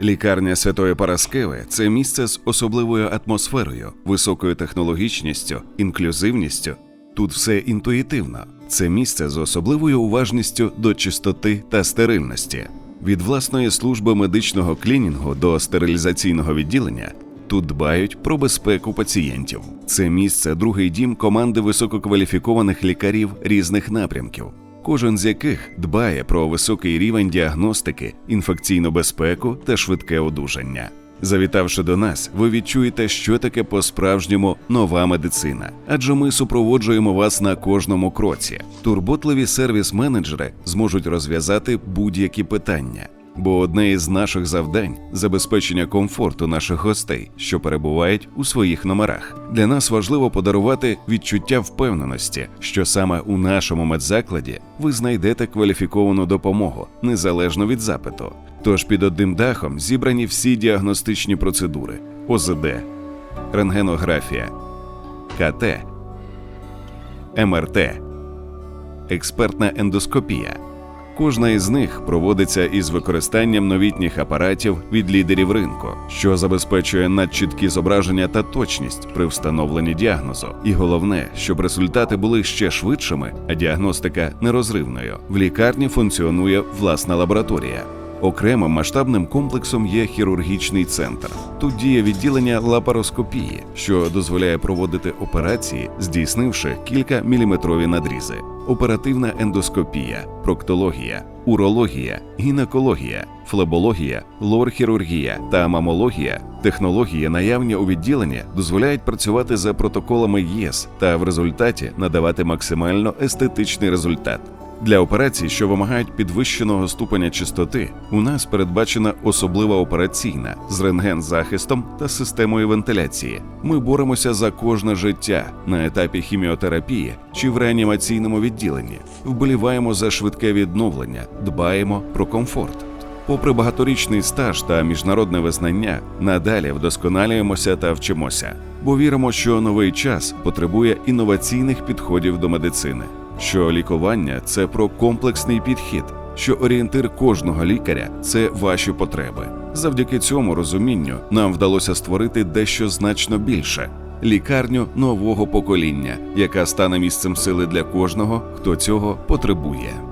Лікарня Святої Параскеви це місце з особливою атмосферою, високою технологічністю, інклюзивністю. Тут все інтуїтивно. Це місце з особливою уважністю до чистоти та стерильності. Від власної служби медичного клінінгу до стерилізаційного відділення тут дбають про безпеку пацієнтів. Це місце другий дім команди висококваліфікованих лікарів різних напрямків кожен з яких дбає про високий рівень діагностики, інфекційну безпеку та швидке одужання. Завітавши до нас, ви відчуєте, що таке по-справжньому нова медицина, адже ми супроводжуємо вас на кожному кроці. Турботливі сервіс-менеджери зможуть розв'язати будь-які питання. Бо одне із наших завдань забезпечення комфорту наших гостей, що перебувають у своїх номерах. Для нас важливо подарувати відчуття впевненості, що саме у нашому медзакладі ви знайдете кваліфіковану допомогу незалежно від запиту. Тож під одним дахом зібрані всі діагностичні процедури: ОЗД, рентгенографія, КТ, МРТ, експертна ендоскопія. Кожна із них проводиться із використанням новітніх апаратів від лідерів ринку, що забезпечує надчіткі зображення та точність при встановленні діагнозу. І головне, щоб результати були ще швидшими, а діагностика нерозривною. В лікарні функціонує власна лабораторія. Окремим масштабним комплексом є хірургічний центр. Тут діє відділення лапароскопії, що дозволяє проводити операції, здійснивши кілька міліметрові надрізи. Оперативна ендоскопія, проктологія, урологія, гінекологія, флебологія, лор-хірургія та мамологія. Технології, наявні у відділенні, дозволяють працювати за протоколами ЄС та в результаті надавати максимально естетичний результат. Для операцій, що вимагають підвищеного ступеня чистоти, у нас передбачена особлива операційна з рентген-захистом та системою вентиляції. Ми боремося за кожне життя на етапі хіміотерапії чи в реанімаційному відділенні. Вболіваємо за швидке відновлення, дбаємо про комфорт. Попри багаторічний стаж та міжнародне визнання, надалі вдосконалюємося та вчимося, бо віримо, що новий час потребує інноваційних підходів до медицини що лікування це про комплексний підхід, що орієнтир кожного лікаря це ваші потреби. Завдяки цьому розумінню нам вдалося створити дещо значно більше лікарню нового покоління, яка стане місцем сили для кожного, хто цього потребує.